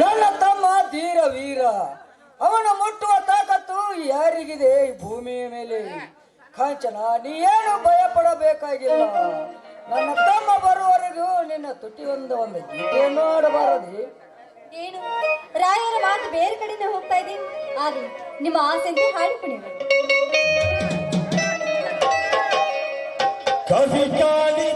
ನನ್ನ ತಮ್ಮ ಧೀರ ವೀರ. ಅವನ ಮುಟ್ಟುವ ತಾಕತ್ತು ಯಾರಿಗಿದೆ ಈ ಭೂಮಿಯ ಮೇಲೆ? ಕಾಂಚನ ನೀ ಏನು ಭಯ ಪಡಬೇಕಾಗಿಲ್ಲ ನನ್ನ ತಮ್ಮ ಬರುವವರೆಗೂ ನಿನ್ನ ತುಟಿ ಒಂದು ಒಂದು ಗೀತೆಯನ್ನು ಆಡಬಾರದೆ ಏನು? ರಾಯರ ಮಾತು ಬೇರೆ ಕಡೆಯಿಂದ ಹೋಗ್ತಾ ಇದ್ದೀನಿ ಆಗಲಿ ನಿಮ್ಮ ಆಸೆಗೆ ಹಾಡಿ ಕವಿ ಕವಿತಾನಿ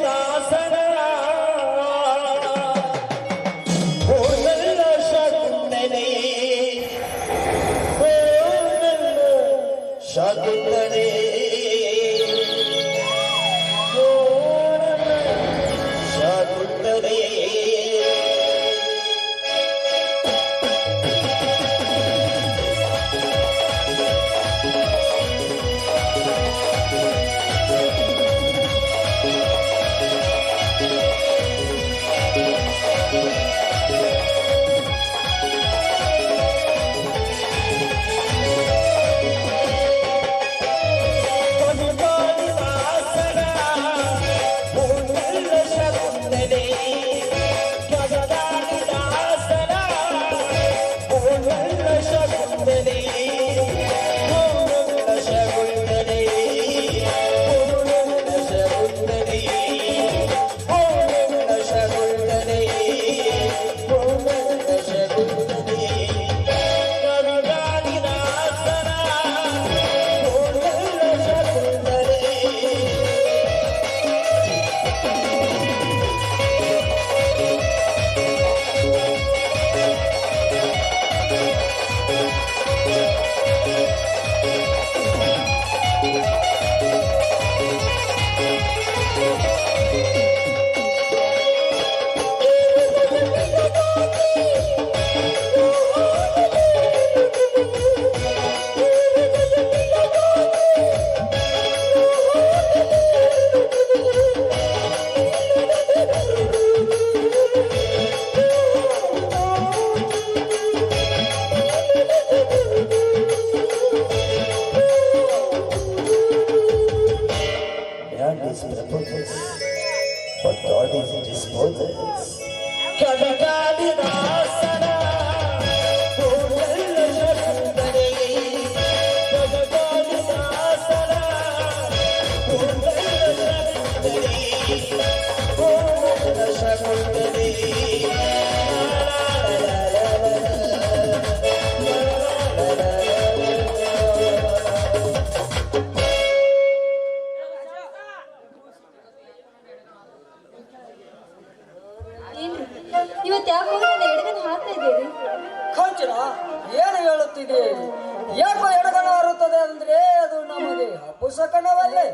పుస్తకం వల్లే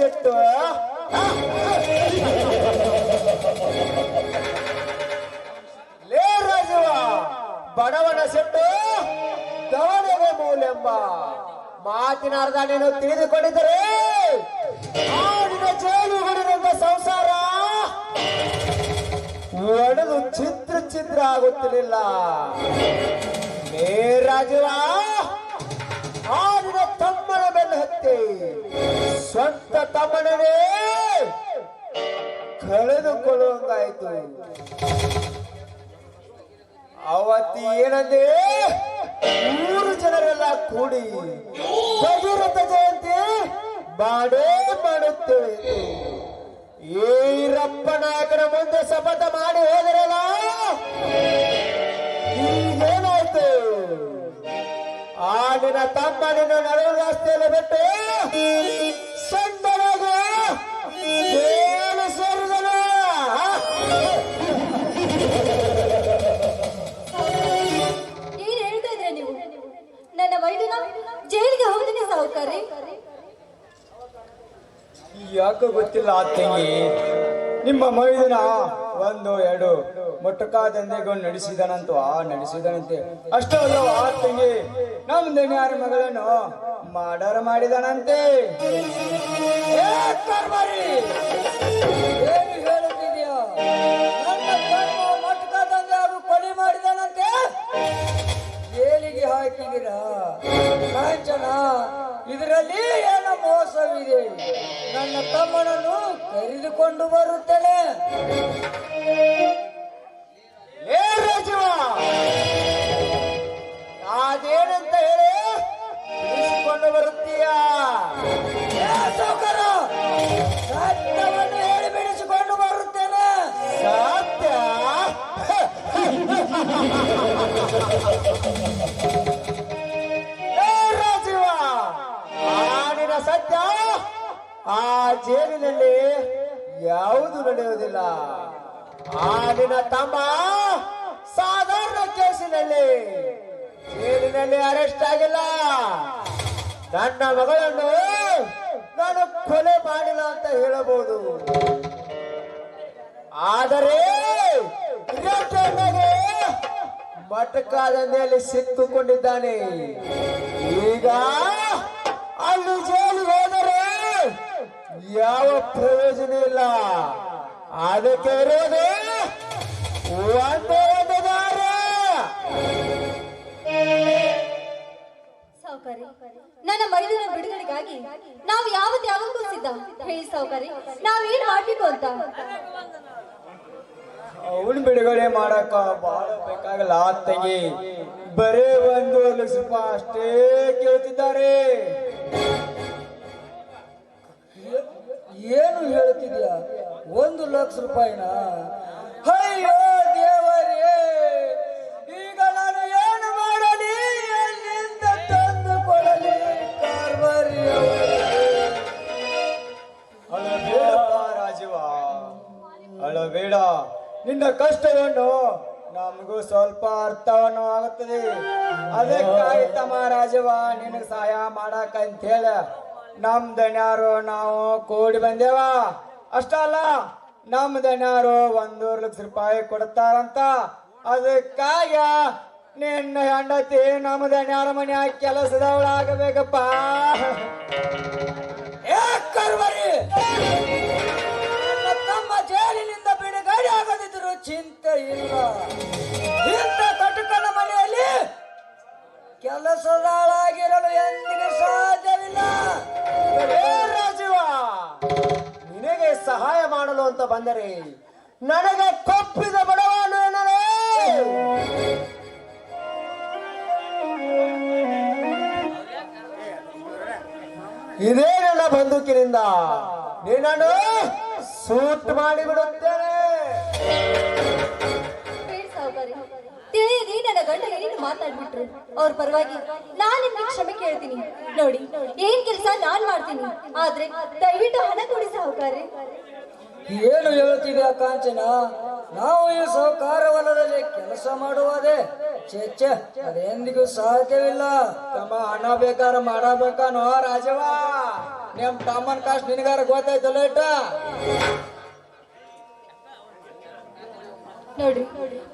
ಸಿಟ್ಟು. ಬಡವನ ಸಿಟ್ಟು, ದವನಿಗೆ ಮೂಲೆಂಬ. ಮಾತಿನ ಅರ್ಧ ನೀನು ತಿಳಿದುಕೊಂಡಿದ್ದರೆ. ನಿನ್ನ ಜೈಲು ಸಂಸಾರ ಒಡೆದು ಚಿತ್ರ ಚಿತ್ರ ಆಗುತ್ತಿರಲಿಲ್ಲ. ನೇರಾಜುವ ಆ ನಿನ್ನ ತಮ್ಮನ ಬೆಲ್ಲ ಹತ್ತಿ. ಸ್ವಂತ ತಮ್ಮನೇ ಕಳೆದುಕೊಳ್ಳುವಂತಾಯ್ತು. ಅವತ್ತಿ ಏನಂದೆ ಮೂರು ಜನರೆಲ್ಲ ಕೂಡಿ ಭಗೀರಥ ಜಯಂತಿ ಮಾಡೇ ಮಾಡುತ್ತೇವೆ. ಏರಪ್ಪ ನಾಯಕನ ಮುಂದೆ ಶಪಥ ಮಾಡಿ ಹೋದರಲ್ಲ ಈಗೇನಾಯ್ತು? ಆಗಿನ ತಮ್ಮ ನಿನ್ನ ನಡುವ ರಸ್ತೆಯಲ್ಲಿ ಬಿಟ್ಟು ಯಾಕೋ ಗೊತ್ತಿಲ್ಲ ಆ ತಂಗಿ. ನಿಮ್ಮ ಮೈದಿನ ಒಂದು, ಎರಡು ಮೊಟ್ಟಕ ದಂಧೆಗಳು ನಡೆಸಿದನಂತ, ಆ ನಡೆಸಿದನಂತೆ. ಅಷ್ಟೋ ಅಲ್ಲೋ ಆ ತಂಗಿ, ನಮ್ಮ ದಣ್ಯಾರ ಮಗಳನ್ನು ಮಾಡರ ಮಾಡಿದನಂತೆ! ಏನು ಹೇಳುತ್ತಿದ್ಯಾ ನನ್ನ ಕರ್ಮ ಮೊಟ್ಟಕ ಕೊಲೆ ಮಾಡಿದನಂತೆ. ಕಾಂಚನ, ಇದರಲ್ಲಿ ಮೋಸವಿದೆ. ನನ್ನ ತಮ್ಮನನ್ನು ಕರೆದುಕೊಂಡು ಬರುತ್ತೇನೆ. ಆ ಜೈಲಿನಲ್ಲಿ ಯಾವುದು ನಡೆಯುವುದಿಲ್ಲ. ಆಡಿನ ತಮ್ಮ ಸಾಧಾರಣ ಕೇಸಿನಲ್ಲಿ ಜೇಲಿನಲ್ಲಿ ಅರೆಸ್ಟ್ ಆಗಿಲ್ಲ. ನನ್ನ ಮಗಳನ್ನು ನಾನು ಕೊಲೆ ಮಾಡಿಲ್ಲ ಅಂತ ಹೇಳಬಹುದು. ಆದರೆ ಇರಟ್ಟಣ್ಣಗೆ ಮೇಲೆ ಸಿಕ್ಕುಕೊಂಡಿದ್ದಾನೆ. ಈಗ ಅದಕ್ಕೆ ಇರೋದು ಒಂದೇ ಒಂದು ದಾರಿ ಸಾಹುಕಾರಿ ನನ್ನ ಮೈದಿನ ಬಿಡುಗಡೆಗಾಗಿ ನಾವು ಯಾವತ್ತು ಯಾವಾಗೂ ಸಿದ್ಧ. ಹೇಳಿ ಸಾಹುಕಾರಿ ನಾವೇನ್ ಮಾಡ್ಬೇಕು ಅಂತ? ಅವನ್ ಬಿಡುಗಡೆ ಮಾಡಕ ಬಹಳ ಬೇಕಾಗಲ್ಲ. ಆ ತಂಗಿ ಬರೇ ಒಂದು ಲಕ್ಷ ರೂಪಾಯಿ ಅಷ್ಟೇ ಕೇಳ್ತಿದ್ದಾರೆ. ಏನು ಹೇಳ್ತಿದ್ಯಾ? ಒಂದು ಲಕ್ಷ ರೂಪಾಯಿನ? ಅಯ್ಯೋ ದೇವರೇ, ಈಗ ನಾನು ಏನು ಮಾಡಲಿ? ಎಲ್ಲಿಂದ ತಂದು ಕೊಡಲಿ? ಕಾರ್ಬಾರಿ ಅಳಬೇಡ ರಾಜವ ಅಳಬೇಡ. ನಿನ್ನ ಕಷ್ಟವನ್ನು ನಮಗೂ ಸ್ವಲ್ಪ ಅರ್ಥವನ್ನು ಆಗುತ್ತದೆ. ಅದಕ್ಕಾಯ್ತಮ್ಮ ರಾಜವ ನಿನಗೆ ಸಹಾಯ ಮಾಡಕ ಅಂತ ಹೇಳ ನಮ್ ದಣ್ಯಾರು ನಾವು ಕೂಡಿ ಬಂದೇವ? ಅಷ್ಟ ಅಲ್ಲ ನಮ್ ದಣ್ಯಾರು ಒಂದೂರ್ ಲಕ್ಷ ರೂಪಾಯಿ ಕೊಡ್ತಾರಂತ ಅದಕ್ಕಾಗ ನಿನ್ನ ಹೆಂಡತಿ ನಮ್ಮ ದಣ್ಯಾರ ಮನ್ಯಾಗ ಕೆಲಸದವಳಾಗಬೇಕಪ್ಪ ತಮ್ಮ ಜೈಲಿನಿಂದ ಬಿಡುಗಡೆ ಚಿಂತೆ ಇಲ್ಲ ಕೆಲಸದಾಳಾಗಿರಲು ಎಂದಿಗೂ ಸಾಧ್ಯವಿಲ್ಲ. ರಾಜೀವ, ನಿನಗೆ ಸಹಾಯ ಮಾಡಲು ಅಂತ ಬಂದರೆ ನನಗೆ ಕೊಪ್ಪಿದ ಬಡವನು ಏನಲೇ ಇದೇ ನನ್ನ ಬಂದೂಕಿನಿಂದ ನಿನ್ನನ್ನು ಸೂಟ್ ಮಾಡಿ ಗಂಡ ಏನು ಮಾತಾಡ್ಬಿಟ್ರು? ಅವ್ರ ಪರವಾಗಿ ನಾನು ನಿಮ್ಗೆ ಕ್ಷಮೆ ಕೇಳ್ತೀನಿ. ನೋಡಿ, ಏನ್ ಕೆಲಸ ನಾನ್ ಮಾಡ್ತೀನಿ. ಆದ್ರೆ ದಯವಿಟ್ಟು ಹಣ ಕೊಡಿ ಸಾಹುಕಾರಿ ಏನು ಹೇಳ್ತಿದ್ಯಾ ಕಾಂಚನ? ನಾವು ಈ ಸಹಕಾರ ವಲಯದಲ್ಲಿ ಕೆಲಸ ಮಾಡುವುದೇ. ಚೇಚೆ ಅದೆಂದಿಗೂ ಸಾಧ್ಯವಿಲ್ಲ. ತಮ್ಮ ಹಣ ಬೇಕಾರ ಮಾಡಬೇಕಾನೋ ರಾಜವಾ ನಿಮ್ ತಮ್ಮನ್ ಕಾಸ್ಟ್ ನಿನಗಾರ ಗೊತ್ತಾಯ್ತಲ್ಲ ಇಟ್ಟ? ನೋಡಿ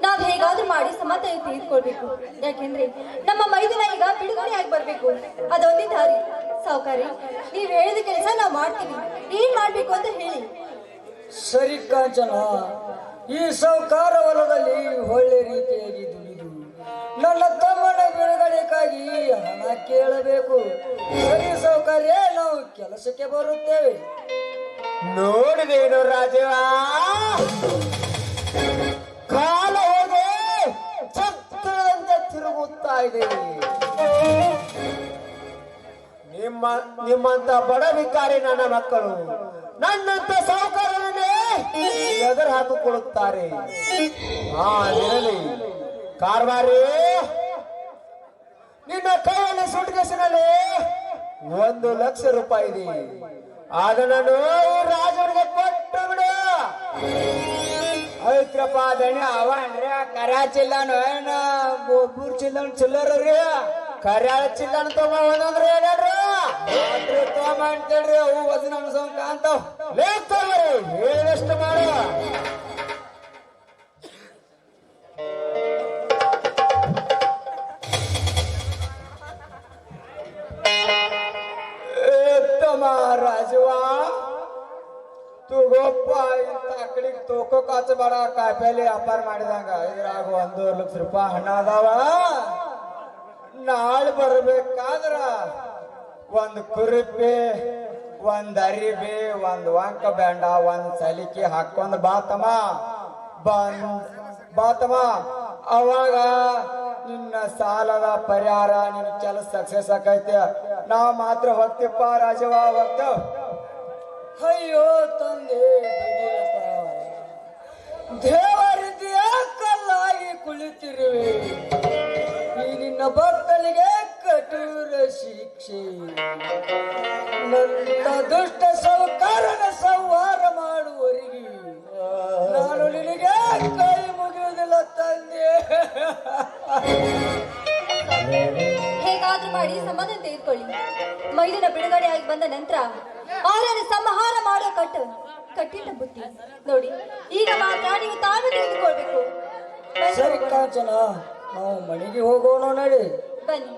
ನಾವ್ ಹೇಗಾದ್ರೂ ಮಾಡಿ ಸಮಾಧಾನ ತೆಗೆದುಕೊಳ್ಬೇಕು ಯಾಕೆಂದ್ರೆ ನಮ್ಮ ಮೈದುನ ಈಗ ಬಿಡುಗಡೆ ಆಗಿ ಬರ್ಬೇಕು. ಅದೊಂದೇ ದಾರಿ. ಸಾವುಕಾರಿ ನೀವ್ ಹೇಳಿದ ಕೆಲಸ ನಾವ್ ಮಾಡ್ತೀವಿ. ಏನ್ ಮಾಡ್ಬೇಕು ಅಂತ ಹೇಳಿ. ಸರಿ ಕಾಂಚನ ಈ ಸೌಕಾರ ಹೊಲದಲ್ಲಿ ಒಳ್ಳೆ ರೀತಿಯಾಗಿ ದುಡಿದು ನನ್ನ ತಮ್ಮನ ಬಿಡುಗಡೆಗಾಗಿ ಹಣ ಕೇಳಬೇಕು. ಸರಿ ಸೌಕರ್ಯ ನಾವು ಕೆಲಸಕ್ಕೆ ಬರುತ್ತೇವೆ. ನೋಡಿದೇನು ರಾಜವ? ತಿರುಗುತ್ತಾ ಇದೆ ನಿಮ್ಮ, ನಿಮ್ಮಂತ ಬಡ ವಿಕಾರಿ ನನ್ನ ಮಕ್ಕಳು, ನನ್ನಂತ ಸಾಹುಕಾರರನ್ನೇ ಎದುರು ಹಾಕಿಕೊಳ್ಳುತ್ತಾರೆ. ಹಾ ಇರಲಿ ಕಾರ್ವಾರಿ, ನಿನ್ನ ಕೈಯಲ್ಲಿ ಸುಟ್ಕೇಸಿನಲ್ಲಿ ಒಂದು ಲಕ್ಷ ರೂಪಾಯಿ ಇದೆ. ಆಗ ನಾನು ರಾಜನಿಗೆ ಕೊಟ್ಟು ಬಿಡು. ಐತ್ರಪ್ಪ ದಣಿ ಅವ ಅಂದ್ರೆ ಕರ್ಯಾ ಚಿಲ್ಲಾನು ಏನ ಗೋಬೂರ್ ಚಿಲ್ಲನ್ ಚಿಲ್ಲರ ರೀ. ಕರ್ಯಾಳ ಚಿಲ್ಲನ್ ತಗೊಂಡ ಒಂದೊಂದ್ರಿ ಹೇಳ್ರಿ ತಗೊಂಬ ಅಂತೇಳ್ರಿ, ಅವು ವಜನ ಅನ್ಸೋಂಕ ಅಂತಾವ್ ಲೇಖ್ತವ್ರಿ ಹೇಳಷ್ಟು ಬೇಡ ಕಾಯಿಪಲ್ಲೆ ವ್ಯಾಪಾರ ಮಾಡಿದಂಗ, ಇದ್ರಾಗ ಒಂದೂವರೆ ಲಕ್ಷ ರೂಪಾಯಿ ಹಣ ಅದಾವ. ನಾಳೆ ಬರ್ಬೇಕಾದ್ರ ಒಂದು ಕುರುಪಿ, ಒಂದ್ ಅರಿಬಿ ಒಂದ್ ವಂಕ ಬ್ಯಾಂಡ, ಒಂದ್ ಸಲಿಕೆ ಹಾಕೊಂಡ್ ಬಾತಮ್ಮ. ಬಂದ್, ಬಾತಮ್ಮ, ಅವಾಗ ನಿನ್ನ ಸಾಲದ ಪರಿಹಾರ, ನಿನ್ನ ಕೆಲಸ ಸಕ್ಸಸ್ ಆಕೈತೆ ನಾವ್ ಮಾತ್ರ ಹೋಗ್ತಿಪ್ಪ ರಾಜವ ಹೋಗ್ತೇವ್ ಅಯ್ಯೋ ತಂದೆ ದೇವರಿದೆಯ ಕಲ್ಲಾಗಿ ಕುಳಿತಿರುವೆ. ಈ ನಿನ್ನ ಭಕ್ತನಿಗೆ ಕಠೋರ ಶಿಕ್ಷೆ. ನನ್ನ ದುಷ್ಟ ಸೌಕಾರನ ಸಂಹಾರ ಮಾಡುವರಿಗೆ ನಾನು ನಿನಗೆ ಕೈ ಮುಗಿಯುವುದಿಲ್ಲ ತಂದೆ. ಹೇಗಾದ್ರೂ ಮಾಡಿ ಸಮಾಧಾನ ತೆಗೆದುಕೊಳ್ಳಿ. ಮೈದಿನ ಬಿಡುಗಡೆಯಾಗಿ ಬಂದ ನಂತರ ಅವರನ್ನು ಸಂಹಾರ ಮಾಡೋ ಕಟ್ಟು. ಕಟ್ಟಿಟ್ಟ ಬುದ್ಧಿ. ನೋಡಿ ಈಗ ಮಾತ್ರ ನೀವು ತಾವೇ ತೆಗೆದುಕೊಳ್ಬೇಕು ಸರಿ ಕಾಂಚನ ನಾವು ಮನೆಗೆ ಹೋಗೋಣ ನಡಿ. ಬನ್ನಿ.